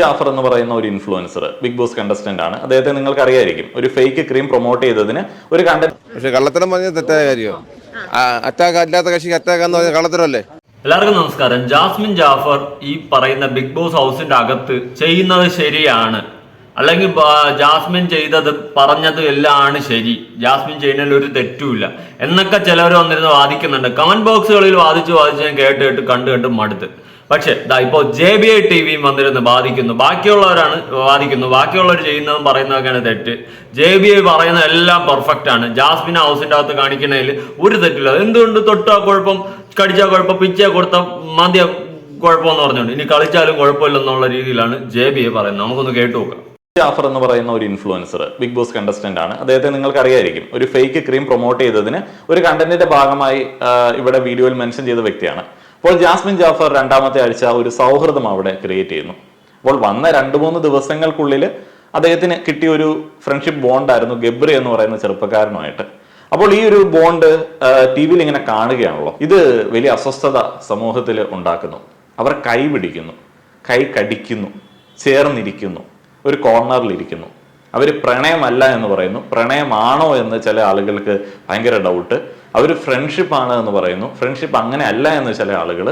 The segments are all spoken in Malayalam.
ജാഫർ എന്ന് പറയുന്ന ഒരു ഇൻഫ്ലുവൻസർ ബിഗ് ബോസ് കണ്ടസ്റ്റന്റ് ആണ്. അദ്ദേഹത്തെ നിങ്ങൾക്ക് അറിയായിരിക്കും ഒരു ഫേക്ക് ക്രീം പ്രൊമോട്ട് ചെയ്തതിന് ഒരു കണ്ടന്റ് പക്ഷെ കള്ളത്തരം പറഞ്ഞ തെറ്റായ കാര്യമോ. അറ്റാക്ക് അല്ലാത്ത കക്ഷിക്ക് അറ്റാക്ക് എന്ന് പറഞ്ഞ കള്ളത്തരമല്ലേ? എല്ലാവർക്കും നമസ്കാരം. ജാസ്മിൻ ജാഫർ ഈ പറയുന്ന ബിഗ് ബോസ് ഹൗസിന്റെ അകത്ത് ചെയ്യുന്നത് ശരിയാണ്. അല്ലെങ്കിൽ ജാസ്മിൻ ചെയ്തത് പറഞ്ഞത് എല്ലാമാണ് ശരി. ജാസ്മിൻ ചെയ്യുന്നതിൽ ഒരു തെറ്റുമില്ല. എന്നൊക്കെ ചിലവർ വന്നിരുന്ന് വാദിക്കുന്നുണ്ട്. കമന്റ് ബോക്സുകളിൽ വാദിച്ച് വാദിച്ച് ഞാൻ കേട്ട് കേട്ട് കണ്ട് കണ്ട് മടുത്ത്. പക്ഷേ ദാ ഇപ്പോ ജെ ബി ഐ ടി വിയും വന്നിരുന്ന് ബാധിക്കുന്നു ബാക്കിയുള്ളവരാണ് ബാധിക്കുന്നു ബാക്കിയുള്ളവർ ചെയ്യുന്നതും പറയുന്നതൊക്കെയാണ് തെറ്റ്. ജെ ബി ഐ പറയുന്ന എല്ലാം പെർഫെക്റ്റ് ആണ്. ജാസ്മിൻ ഹൗസിന്റെ അകത്ത് കാണിക്കുന്നതിൽ ഒരു തെറ്റില്ല എന്തുകൊണ്ട് തൊട്ടാ കുഴപ്പം കടിച്ചാ കുഴപ്പം പിച്ചാ കൊടുത്ത മാന്തിയ കുഴപ്പമെന്ന് പറഞ്ഞുകൊണ്ട്. ഇനി കളിച്ചാലും കുഴപ്പമില്ലെന്നുള്ള രീതിയിലാണ് ജെ ബി ഐ പറയുന്നത്. നമുക്കൊന്ന് കേട്ടു നോക്കാം. ജാഫർ എന്ന് പറയുന്ന ഒരു ഇൻഫ്ലുവൻസർ ബിഗ് ബോസ് കണ്ടസ്റ്റന്റ് ആണ്. അദ്ദേഹത്തെ നിങ്ങൾക്ക് അറിയായിരിക്കും ഒരു ഫേക്ക് ക്രീം പ്രൊമോട്ട് ചെയ്തതിന് ഒരു കണ്ടന്റിന്റെ ഭാഗമായി ഇവിടെ വീഡിയോയിൽ മെൻഷൻ ചെയ്ത വ്യക്തിയാണ്. അപ്പോൾ ജാസ്മിൻ ജാഫർ രണ്ടാമത്തെ ആഴ്ച ഒരു സൗഹൃദം അവിടെ ക്രിയേറ്റ് ചെയ്യുന്നു. അപ്പോൾ വന്ന രണ്ട് മൂന്ന് ദിവസങ്ങൾക്കുള്ളിൽ അദ്ദേഹത്തിന് കിട്ടിയ ഒരു ഫ്രണ്ട്ഷിപ്പ് ബോണ്ടായിരുന്നു ഗബ്രി എന്ന് പറയുന്ന ചെറുപ്പക്കാരനുമായിട്ട്. അപ്പോൾ ഈ ഒരു ബോണ്ട് ടി വിയിൽ ഇങ്ങനെ കാണുകയാണല്ലോ. ഇത് വലിയ അസ്വസ്ഥത സമൂഹത്തിൽ ഉണ്ടാക്കുന്നു. അവർ കൈ പിടിക്കുന്നു കൈ കടിക്കുന്നു ചേർന്നിരിക്കുന്നു ഒരു കോർണറിൽ ഇരിക്കുന്നു. അവർ പ്രണയമല്ല എന്ന് പറയുന്നു. പ്രണയമാണോ എന്ന് ചില ആളുകൾക്ക് ഭയങ്കര ഡൗട്ട് അവർ ഫ്രണ്ട്ഷിപ്പാണ് എന്ന് പറയുന്നു. ഫ്രണ്ട്ഷിപ്പ് അങ്ങനെ അല്ല എന്ന് ചില ആളുകൾ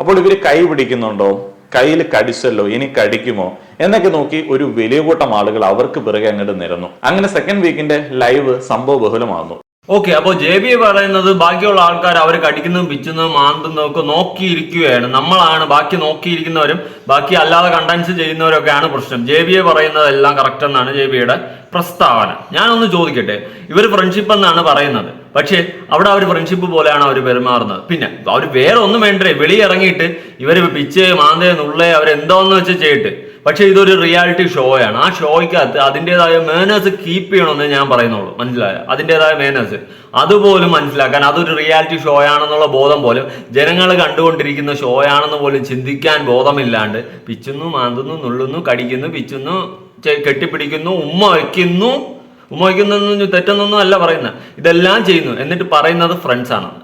അപ്പോൾ ഇവർ കൈ പിടിക്കുന്നുണ്ടോ? കയ്യിൽ കടിച്ചല്ലോ? ഇനി കടിക്കുമോ? എന്നൊക്കെ നോക്കി ഒരു വലിയ കൂട്ടം ആളുകൾ അവർക്ക് പിറകെ അങ്ങോട്ട് നിരന്നു. അങ്ങനെ സെക്കൻഡ് വീക്കിന്റെ ലൈവ് സംഭവ ബഹുലമാകുന്നു. ഓക്കെ അപ്പോൾ ജെ ബി പറയുന്നത് ബാക്കിയുള്ള ആൾക്കാർ അവർ കടിക്കുന്നതും പിച്ചുന്നതും മാന്തുന്നതും ഒക്കെ നോക്കിയിരിക്കുകയാണ്. നമ്മളാണ് ബാക്കി നോക്കിയിരിക്കുന്നവരും ബാക്കി അല്ലാതെ കണ്ടൻസ് ചെയ്യുന്നവരൊക്കെയാണ് പ്രശ്നം. ജെ ബി എ പറയുന്നതെല്ലാം കറക്റ്റ് എന്നാണ് ജെ ബിയുടെ പ്രസ്താവന. ഞാനൊന്ന് ചോദിക്കട്ടെ ഇവർ ഫ്രണ്ട്ഷിപ്പ് എന്നാണ് പറയുന്നത്. പക്ഷേ അവിടെ അവർ ഫ്രണ്ട്ഷിപ്പ് പോലെയാണ് അവർ പെരുമാറുന്നത്. പിന്നെ അവർ വേറെ ഒന്നും വേണ്ടേ വെളിയിറങ്ങിയിട്ട് ഇവർ പിച്ച് മാന്തേ നുള്ളേ അവരെന്തോന്ന് വെച്ച് ചെയ്തിട്ട്. പക്ഷേ ഇതൊരു റിയാലിറ്റി ഷോയാണ്. ആ ഷോയ്ക്കകത്ത് അതിന്റെതായ മേനേഴ്സ് കീപ്പ് ചെയ്യണമെന്ന് ഞാൻ പറയുന്നുള്ളൂ. മനസ്സിലായ? അതിന്റെതായ മേനേഴ്സ് അതുപോലും മനസ്സിലാക്കാൻ അതൊരു റിയാലിറ്റി ഷോ ആണെന്നുള്ള ബോധം പോലും ജനങ്ങൾ കണ്ടുകൊണ്ടിരിക്കുന്ന ഷോ ആണെന്ന് പോലും ചിന്തിക്കാൻ ബോധമില്ലാണ്ട് പിച്ചുന്നു മാന്തുന്നു നുള്ളുന്നു കടിക്കുന്നു പിച്ചുന്നു കെട്ടിപ്പിടിക്കുന്നു ഉമ്മ വയ്ക്കുന്നു. ഉമ്മ വയ്ക്കുന്നൊന്നും തെറ്റെന്നൊന്നും അല്ല പറയുന്നത്. ഇതെല്ലാം ചെയ്യുന്നു. എന്നിട്ട് പറയുന്നത് ഫ്രണ്ട്സ് ആണ്. എന്ന്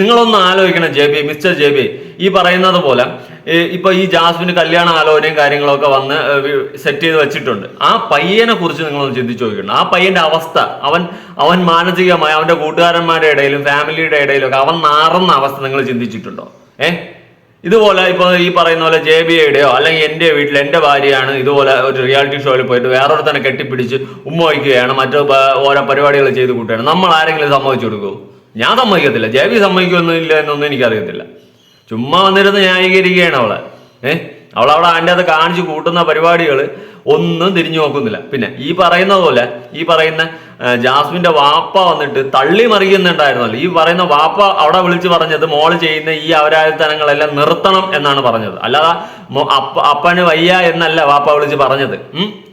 നിങ്ങളൊന്ന് ആലോചിക്കണം J B mister J B. ഈ പറയുന്നത് പോലെ ഇപ്പൊ ഈ ജാസ്മിന് കല്യാണ ആലോചനയും കാര്യങ്ങളൊക്കെ വന്ന് സെറ്റ് ചെയ്ത് വെച്ചിട്ടുണ്ട്. ആ പയ്യനെ കുറിച്ച് നിങ്ങളൊന്ന് ചിന്തിച്ചു നോക്കിയിട്ടുണ്ട് ആ പയ്യന്റെ അവസ്ഥ അവൻ അവൻ മാനസികമായി അവന്റെ കൂട്ടുകാരന്മാരുടെ ഇടയിലും ഫാമിലിയുടെ ഇടയിലും ഒക്കെ അവൻ നാറുന്ന അവസ്ഥ നിങ്ങൾ ചിന്തിച്ചിട്ടുണ്ടോ? ഏഹ് ഇതുപോലെ ഇപ്പൊ ഈ പറയുന്ന പോലെ ജെ ബി ഐയുടെയോ അല്ലെങ്കിൽ എന്റെ വീട്ടിൽ എന്റെ ഭാര്യയാണ് ഇതുപോലെ ഒരു റിയാലിറ്റി ഷോയിൽ പോയിട്ട് വേറൊരുത്തനെ കെട്ടിപ്പിടിച്ച് ഉമ്മ വയ്ക്കുകയാണ് മറ്റു ഓരോ പരിപാടികൾ ചെയ്ത് കൂട്ടുകയാണ്. നമ്മൾ ആരെങ്കിലും സമ്മതിച്ചു കൊടുക്കുമോ ഞാൻ സമ്മതിക്കത്തില്ല. ജെ ബി സമ്മതിക്കൊന്നുമില്ല എന്നൊന്നും എനിക്കറിയത്തില്ല. ചുമ്മാ വന്നിരുന്ന് ന്യായീകരിക്കുകയാണ് അവളെ. ഏഹ് അവൾ അവളെ അതിന്റെ അത് കാണിച്ച് കൂട്ടുന്ന പരിപാടികൾ ഒന്നും തിരിഞ്ഞു നോക്കുന്നില്ല. പിന്നെ ഈ പറയുന്ന പോലെ ഈ പറയുന്ന ജാസ്മിന്റെ വാപ്പ വന്നിട്ട് തള്ളി മറിയുന്നുണ്ടായിരുന്നല്ലോ. ഈ പറയുന്ന വാപ്പ അവിടെ വിളിച്ച് പറഞ്ഞത് മോൾ ചെയ്യുന്ന ഈ അവരാധനങ്ങളെല്ലാം നിർത്തണം എന്നാണ് പറഞ്ഞത്. അല്ലാതെ അപ്പന് വയ്യ എന്നല്ല വാപ്പ വിളിച്ച് പറഞ്ഞത്.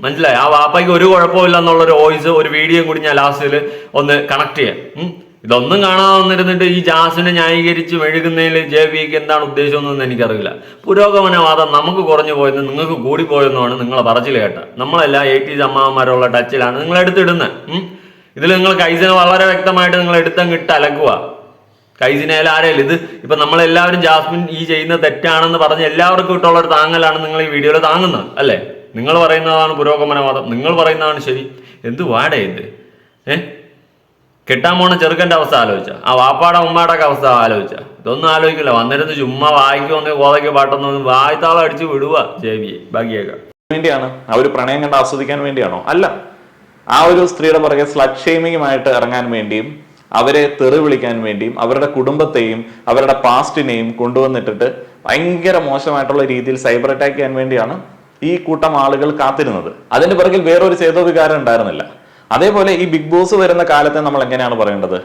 മനസ്സിലായി? ആ വാപ്പയ്ക്ക് ഒരു കുഴപ്പമില്ല എന്നുള്ളൊരു വോയിസ് ഒരു വീഡിയോ കൂടി ഞാൻ ലാസ്റ്റിൽ ഒന്ന് കണക്ട് ചെയ്യാം. ഇതൊന്നും കാണാതെ വന്നിരുന്നിട്ട് ഈ ജാസിനെ ന്യായീകരിച്ച് മെഴുകുന്നതിൽ ജെ പിക്ക് എന്താണ് ഉദ്ദേശമെന്നൊന്നും എനിക്കറിയില്ല. പുരോഗമനവാദം നമുക്ക് കുറഞ്ഞു പോയെന്ന് നിങ്ങൾക്ക് കൂടി പോയെന്നുമാണ് നിങ്ങളെ പറച്ചിൽ കേട്ട. നമ്മളെല്ലാം എയ്റ്റീസ് അമ്മാവന്മാരുള്ള ടച്ചിലാണ് നിങ്ങൾ എടുത്തിടുന്നത്. ഇതിൽ നിങ്ങൾ കൈസിനെ വളരെ വ്യക്തമായിട്ട് നിങ്ങൾ എടുത്തങ്ങ് ഇട്ട് അലക്കുക. കൈസിനേൽ ആരെയല്ല ഇത്? ഇപ്പൊ നമ്മളെല്ലാവരും ജാസ്മിൻ ഈ ചെയ്യുന്ന തെറ്റാണെന്ന് പറഞ്ഞ് എല്ലാവർക്കും ഇട്ടുള്ള ഒരു താങ്ങലാണ് നിങ്ങൾ ഈ വീഡിയോയിൽ താങ്ങുന്നത് അല്ലേ? നിങ്ങൾ പറയുന്നതാണ് പുരോഗമനവാദം. നിങ്ങൾ പറയുന്നതാണ് ശരി. എന്ത് വാടേ ഇത്? ഏഹ് കെട്ടാൻ പോണ ചെറുക്കന്റെ അവസ്ഥ ആലോചിച്ച. ആ വാപ്പാടെ ഉമ്മാടെ ഒക്കെ അവസ്ഥ ആലോചിച്ച. ഇതൊന്നും ആലോചിക്കില്ല. വന്നിരുന്ന് ചുമ്മാ വായിക്കുമെന്ന് കോതയ്ക്ക് പാട്ടൊന്നും വായ്ത്താളം അടിച്ച് വിടുക ജേബിയെ ബാക്കിയൊക്കെ വേണ്ടിയാണ്. ആ ഒരു പ്രണയം കണ്ട് ആസ്വദിക്കാൻ വേണ്ടിയാണോ? അല്ല. ആ ഒരു സ്ത്രീയുടെ പുറകെ സ്ലഡ് ഇറങ്ങാൻ വേണ്ടിയും അവരെ തെറി വിളിക്കാൻ വേണ്ടിയും അവരുടെ കുടുംബത്തെയും അവരുടെ പാസ്റ്റിനെയും കൊണ്ടുവന്നിട്ടിട്ട് ഭയങ്കര മോശമായിട്ടുള്ള രീതിയിൽ സൈബർ അറ്റാക്ക് ചെയ്യാൻ വേണ്ടിയാണ് ഈ കൂട്ടം ആളുകൾ കാത്തിരുന്നത്. അതിന്റെ പിറകിൽ വേറൊരു ചേതോവികാരം ഉണ്ടായിരുന്നില്ല. അതേപോലെ ഈ ബിഗ് ബോസ് വരുന്ന കാലത്തെ നമ്മൾ എങ്ങനെയാണ് പറയേണ്ടത്?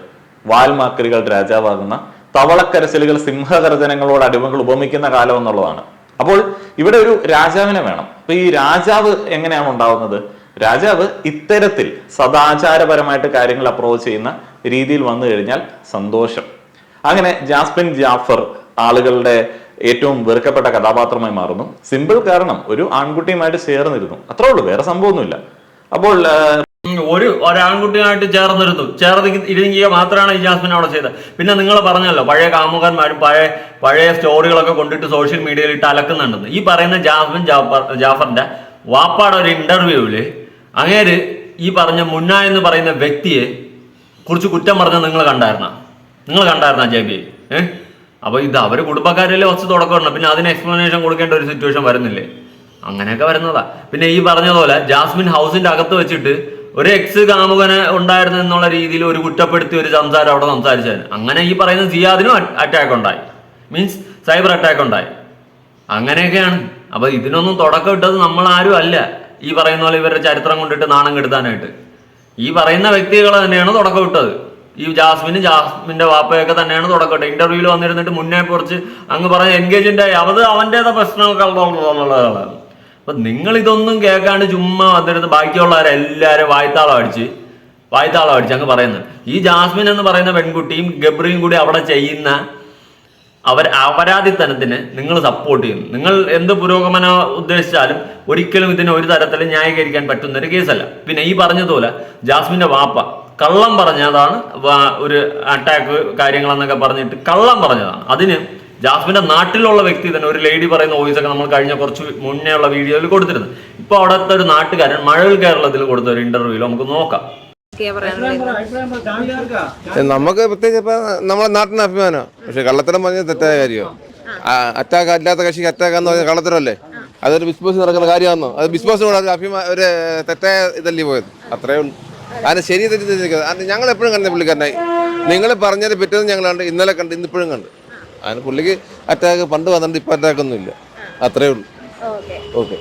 വാൽമാക്രികൾ രാജാവാകുന്ന തവളക്കരച്ചിലുകൾ സിംഹകർജനങ്ങളോട് അടിമകൾ ഉപമിക്കുന്ന കാലം എന്നുള്ളതാണ്. അപ്പോൾ ഇവിടെ ഒരു രാജാവിനെ വേണം. അപ്പൊ ഈ രാജാവ് എങ്ങനെയാണ് ഉണ്ടാവുന്നത്? രാജാവ് ഇത്തരത്തിൽ സദാചാരപരമായിട്ട് കാര്യങ്ങൾ അപ്രോച്ച് ചെയ്യുന്ന രീതിയിൽ വന്നു കഴിഞ്ഞാൽ സന്തോഷം. അങ്ങനെ ജാസ്മിൻ ജാഫർ ആളുകളുടെ ഏറ്റവും വെറുക്കപ്പെട്ട കഥാപാത്രമായി മാറുന്നു. സിമ്പിൾ കാരണം ഒരു ആൺകുട്ടിയുമായിട്ട് ചേർന്നിരുന്നു. അത്രേ ഉള്ളൂ വേറെ സംഭവമൊന്നുമില്ല. അപ്പോൾ ഒരു ഒരാൺകുട്ടിയായിട്ട് ചേർന്നിരുന്നു. ചേർന്ന് ഇരുങ്ങിയ മാത്രമാണ് ഈ ജാസ്മിൻ അവിടെ ചെയ്തത്. പിന്നെ നിങ്ങൾ പറഞ്ഞല്ലോ പഴയ കാമുകന്മാരും പഴയ പഴയ സ്റ്റോറികളൊക്കെ കൊണ്ടിട്ട് സോഷ്യൽ മീഡിയയിൽ ഇട്ട് അലക്കുന്നുണ്ടെന്ന്. ഈ പറയുന്ന ജാസ്മിൻ ജാഫർ ജാഫറിന്റെ വാപ്പാടെ ഒരു ഇന്റർവ്യൂവിൽ അങ്ങേര് ഈ പറഞ്ഞ മുന്ന എന്ന് പറയുന്ന വ്യക്തിയെ കുറിച്ച് കുറ്റം പറഞ്ഞ നിങ്ങൾ കണ്ടായിരുന്ന? നിങ്ങൾ കണ്ടായിരുന്ന ജെ ബി ഏഹ് അപ്പൊ ഇത് അവർ കുടുംബക്കാരല്ലേ വച്ച് തുടക്കമുണ്ട് പിന്നെ അതിന് എക്സ്പ്ലനേഷൻ കൊടുക്കേണ്ട ഒരു സിറ്റുവേഷൻ വരുന്നില്ലേ? അങ്ങനെയൊക്കെ വരുന്നതാ. പിന്നെ ഈ പറഞ്ഞതുപോലെ ജാസ്മിൻ ഹൗസിന്റെ അകത്ത് വെച്ചിട്ട് ഒരു എക്സ് കാമുകന് ഉണ്ടായിരുന്നു എന്നുള്ള രീതിയിൽ ഒരു കുറ്റപ്പെടുത്തി ഒരു സംസാരം അവിടെ സംസാരിച്ചതിന് അങ്ങനെ ഈ പറയുന്ന സിയാദിനും അറ്റാക്ക് ഉണ്ടായി. മീൻസ് സൈബർ അറ്റാക്ക് ഉണ്ടായി. അങ്ങനെയൊക്കെയാണ്. അപ്പൊ ഇതിനൊന്നും തുടക്കം ഇട്ടത് നമ്മൾ ആരും അല്ല. ഈ പറയുന്ന പോലെ ഇവരുടെ ചരിത്രം കൊണ്ടിട്ട് നാണം കെടുത്താനായിട്ട്. ഈ പറയുന്ന വ്യക്തികൾ തന്നെയാണ് തുടക്കം ഇട്ടത്. ഈ ജാസ്മിന് ജാസ്മിന്റെ വാപ്പയൊക്കെ തന്നെയാണ് തുടക്കം ഇട്ടത്. ഇന്റർവ്യൂവിൽ വന്നിരുന്നിട്ട് മുന്നേ കുറച്ച് അങ്ങ് പറഞ്ഞ ആയി. അത് അവന്റെതാ പ്രശ്നമൊക്കെ ഉള്ളതാണ്. അപ്പൊ നിങ്ങൾ ഇതൊന്നും കേൾക്കാണ്ട് ചുമ്മാ വന്നിരുന്ന് ബാക്കിയുള്ളവരെല്ലാരും വായ്ത്താളം അടിച്ച് വായ്ത്താളം അടിച്ച് അങ്ങ് പറയുന്നത്. ഈ ജാസ്മിൻ എന്ന് പറയുന്ന പെൺകുട്ടിയും ഗബ്രിയും കൂടി അവിടെ ചെയ്യുന്ന അവർ അപരാധിത്തനത്തിന് നിങ്ങൾ സപ്പോർട്ട് ചെയ്യുന്നു നിങ്ങൾ എന്ത് പുരോഗമനം ഉദ്ദേശിച്ചാലും ഒരിക്കലും ഇതിനെ ഒരു തരത്തിലും ന്യായീകരിക്കാൻ പറ്റുന്ന ഒരു കേസല്ല പിന്നെ ഈ പറഞ്ഞതുപോലെ ജാസ്മിന്റെ വാപ്പ കള്ളം പറഞ്ഞതാണ് ഒരു അറ്റാക്ക് കാര്യങ്ങളെന്നൊക്കെ പറഞ്ഞിട്ട് കള്ളം പറഞ്ഞതാണ്. അതിന് ജാസ്മിന്റെ നാട്ടിലുള്ള വ്യക്തി തന്നെ ഒരു ലേഡി പറയുന്ന വോയിസ് ഒക്കെ നമ്മൾ കഴിഞ്ഞ കുറച്ച് മുന്നേ ഉള്ള വീഡിയോയിൽ കൊടുത്തിരുന്നു. ഇപ്പൊ അവിടുത്തെ ഒരു നാട്ടുകാരൻ മഴവിൽ കേരളത്തിൽ കൊടുത്ത ഒരു ഇന്റർവ്യൂവിൽ നമുക്ക് നോക്കാം. നമുക്ക് പ്രത്യേകിച്ച് ഇപ്പൊ നമ്മളെ നാട്ടിന് അഭിമാനം പക്ഷെ കള്ളത്തരം പറഞ്ഞ തെറ്റായ കാര്യമാണ് അറ്റാക്ക് അല്ലാത്ത കക്ഷിക്ക് അറ്റാക്ക് എന്ന് പറഞ്ഞാൽ കള്ളത്തരമല്ലേ? അതൊരു ബിസ്ബോസ് നടക്കുന്ന കാര്യമാണോ അത് ബിസ്ബോസ് കൂടാതെ ഒരു അഭിമാ ഒരു തെറ്റായ ഇതല്ലേ പോയത്? അത്രേ ഉള്ളൂ. അതിന് ശരി തെറ്റി തെറ്റിക്കുന്നത് ഞങ്ങൾ എപ്പോഴും കണ്ടത് പുള്ളിക്കാരനായി. നിങ്ങൾ പറഞ്ഞത് പറ്റുന്നത് ഞങ്ങൾ കണ്ട് ഇന്നലെ കണ്ട് ഇന്നിപ്പോഴും കണ്ട്. അതിന് പുള്ളിക്ക് അറ്റാക്ക് പണ്ട് വന്നിട്ട് ഇപ്പം അറ്റാക്ക് ഒന്നും ഇല്ല. അത്രേ ഉള്ളൂ. ഓക്കെ. ഓക്കെ.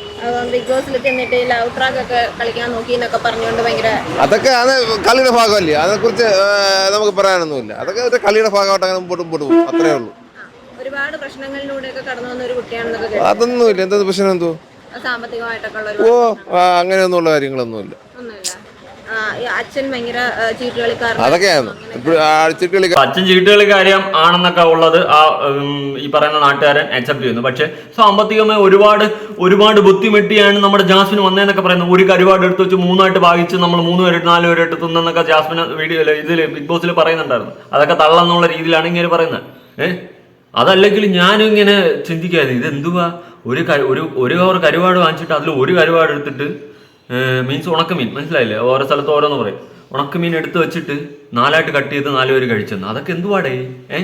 ബിഗ് ബോസിൽ ചെന്നിട്ട് ലവ് ട്രാക്ക് ഒക്കെ കളിക്കാൻ നോക്കി എന്നൊക്കെ പറഞ്ഞുകൊണ്ട് ഭയങ്കര അതൊക്കെ അത് കളിയുടെ ഭാഗമല്ലേ? അതിനെക്കുറിച്ച് കുറിച്ച് നമുക്ക് പറയാനൊന്നുമില്ല. അതൊക്കെ ഒരു കളിയുടെ ഭാഗമായിട്ട് അങ്ങനെ മുമ്പോട്ട് മുമ്പോട്ട് പോകും. അത്രേ ഉള്ളൂ. ഒരുപാട് പ്രശ്നങ്ങളിലൂടെയൊക്കെ കടന്നു വന്ന ഒരു കുട്ടിയാണെന്നൊക്കെ അതൊന്നുമില്ല. എന്താ പ്രശ്നം എന്തോ? സാമ്പത്തികമായിട്ടൊക്കെ ഓ അങ്ങനെയൊന്നുള്ള കാര്യങ്ങളൊന്നുമില്ല. അച്ഛൻ ഭയങ്കര അതൊക്കെയാണ് അച്ഛൻ ആണെന്നൊക്കെ ഉള്ളത് ആ ഈ പറയുന്ന നാട്ടുകാരൻ അക്സെപ്റ്റ് ചെയ്യുന്നു. പക്ഷെ സാമ്പത്തികമായി ഒരുപാട് ഒരുപാട് ബുദ്ധിമുട്ടിയാണ് നമ്മുടെ ജാസ്മിന് വന്നതെന്നൊക്കെ പറയുന്നത് ഒരു കരുപാട് എടുത്ത് വെച്ച് മൂന്നായിട്ട് ഭാഗിച്ച് നമ്മൾ മൂന്ന് പേരെട്ട് നാല് എടുത്ത് തിന്നെന്നൊക്കെ ജാസ്മിന് വീഡിയോയിൽ ഇതിൽ ബിഗ് ബോസിൽ പറയുന്നുണ്ടായിരുന്നു. അതൊക്കെ തള്ളെന്നുള്ള രീതിയിലാണ് ഇങ്ങനെ പറയുന്നത്. ഏഹ് അതല്ലെങ്കിൽ ഞാനും ഇങ്ങനെ ചിന്തിക്കായിരുന്നു ഇത് എന്തുവാ ഒരു ഒരു ഒരു കവർ കരുവാട് വാങ്ങിച്ചിട്ട് അതിൽ ഒരു കരുവാട് എടുത്തിട്ട് മീൻസ് ഉണക്കമീൻ. മനസ്സിലായില്ലേ? ഓരോ സ്ഥലത്ത് ഓരോന്ന് പറയും. ഉണക്കമീൻ എടുത്ത് വെച്ചിട്ട് നാലായിട്ട് കട്ട് ചെയ്ത് നാല് പേര് കഴിച്ചെന്ന്. അതൊക്കെ എന്തുവാടേ? ഏ?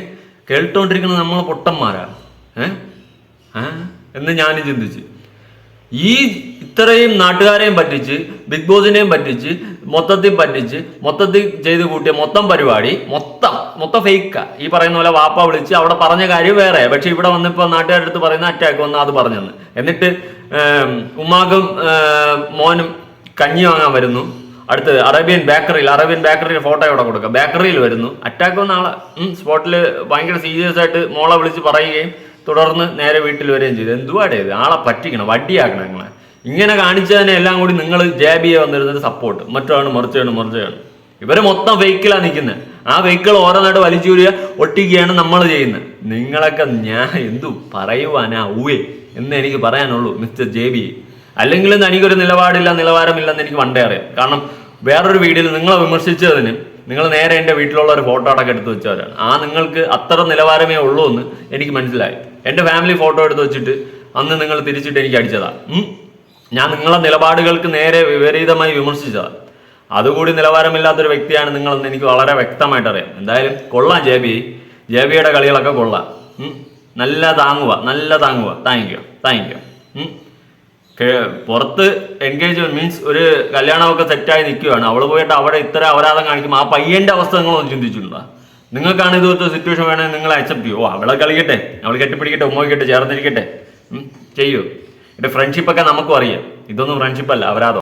കേട്ടോണ്ടിരിക്കുന്നത് നമ്മൾ പൊട്ടന്മാരാ. എന്ന് ഞാനും ചിന്തിച്ച്. ഈ ഇത്രയും നാട്ടുകാരെയും പറ്റിച്ച് ബിഗ് ബോസിനെയും പറ്റിച്ച് മൊത്തത്തിൽ പറ്റിച്ച് മൊത്തത്തിൽ ചെയ്ത് കൂട്ടിയ മൊത്തം പരിപാടി മൊത്തം മൊത്തം ഫേക്കാ ഈ പറയുന്ന പോലെ വാപ്പ വിളിച്ച് അവിടെ പറഞ്ഞ കാര്യം വേറെ. പക്ഷെ ഇവിടെ വന്നിപ്പോ നാട്ടുകാരുടെ അടുത്ത് പറയുന്ന അറ്റാക്ക് വന്ന് അത് പറഞ്ഞെന്ന്. എന്നിട്ട് ഉമ്മാക്കും മോനും കഞ്ഞി വാങ്ങാൻ വരുന്നു. അടുത്തത് അറേബ്യൻ ബേക്കറിയിൽ അറേബ്യൻ ബേക്കറിയിൽ ഫോട്ടോ ഇവിടെ കൊടുക്കുക ബേക്കറിയിൽ വരുന്നു. അറ്റാക്ക് വന്ന ആളെ സ്പോട്ടിൽ ഭയങ്കര സീരിയസ് ആയിട്ട് മോളെ വിളിച്ച് പറയുകയും തുടർന്ന് നേരെ വീട്ടിൽ വരികയും ചെയ്തു. എന്തുവാടേ ആളെ പറ്റിക്കണം വടിയാക്കണം നിങ്ങളെ ഇങ്ങനെ കാണിച്ചതിനെ എല്ലാം കൂടി നിങ്ങൾ ജാബിയെ വന്നിരുന്നത് സപ്പോർട്ട് മറ്റാണ് മറിച്ചാണ് മറിച്ചാണ് ഇവർ മൊത്തം വെഹിക്കിളാണ് നിൽക്കുന്നത് ആ വെഹിക്കിൾ ഓരോന്നായിട്ട് വലിച്ചൂരിയ ഒട്ടിക്കുകയാണ് നമ്മൾ ചെയ്യുന്നത് നിങ്ങളൊക്കെ ഞാൻ എന്തു പറയുവാനാ ഊയെ എന്ന് എനിക്ക് പറയാനുള്ളൂ മിസ്റ്റർ ജെ ബി അല്ലെങ്കിൽ എനിക്കൊരു നിലപാടില്ല നിലവാരമില്ലെന്ന് എനിക്ക് പണ്ടേ അറിയാം. കാരണം വേറൊരു വീഡിയോയിൽ നിങ്ങളെ വിമർശിച്ചതിന് നിങ്ങൾ നേരെ എന്റെ വീട്ടിലുള്ള ഒരു ഫോട്ടോ അടക്കം എടുത്ത് വെച്ചവരാണ്. ആ നിങ്ങൾക്ക് അത്ര നിലവാരമേ ഉള്ളൂ എന്ന് എനിക്ക് മനസ്സിലായി. എന്റെ ഫാമിലി ഫോട്ടോ എടുത്ത് വെച്ചിട്ട് അന്ന് നിങ്ങൾ തിരിച്ചിട്ട് എനിക്ക് അടിച്ചതാ. ഞാൻ നിങ്ങളെ നിലപാടുകൾക്ക് നേരെ വിപരീതമായി വിമർശിച്ചതാണ് അതുകൂടി നിലവാരമില്ലാത്തൊരു വ്യക്തിയാണ് നിങ്ങളെന്ന് എനിക്ക് വളരെ വ്യക്തമായിട്ട് അറിയാം എന്തായാലും കൊള്ളാം ജെ ബി ജെ ബിയുടെ കളികളൊക്കെ കൊള്ളാം. നല്ല താങ്ങുക നല്ല താങ്ങുക താങ്ക് യു താങ്ക് യു പുറത്ത് എൻഗേജ്മെന്റ് മീൻസ് ഒരു കല്യാണമൊക്കെ സെറ്റായി നിൽക്കുകയാണ് അവൾ പോയിട്ട് അവിടെ ഇത്ര അപരാധം കാണിക്കും ആ പയ്യന്റെ അവസ്ഥ നിങ്ങൾ നിങ്ങളൊന്ന് ചിന്തിച്ചിട്ടുണ്ടോ? നിങ്ങൾക്കാണ് ഇതുപോലത്തെ സിറ്റുവേഷൻ വേണമെങ്കിൽ നിങ്ങൾ അക്സെപ്റ്റ് ചെയ്യുമോ അവളെ കളിക്കട്ടെ അവൾ കെട്ടിപ്പിടിക്കട്ടെ ഉമ്മയ്ക്കട്ടെ ചേർന്നിരിക്കട്ടെ. ചെയ്യൂ. ഇത് ഫ്രണ്ട്ഷിപ്പൊക്കെ നമുക്കും അറിയാം. ഇതൊന്നും ഫ്രണ്ട്ഷിപ്പല്ല അപരാധം.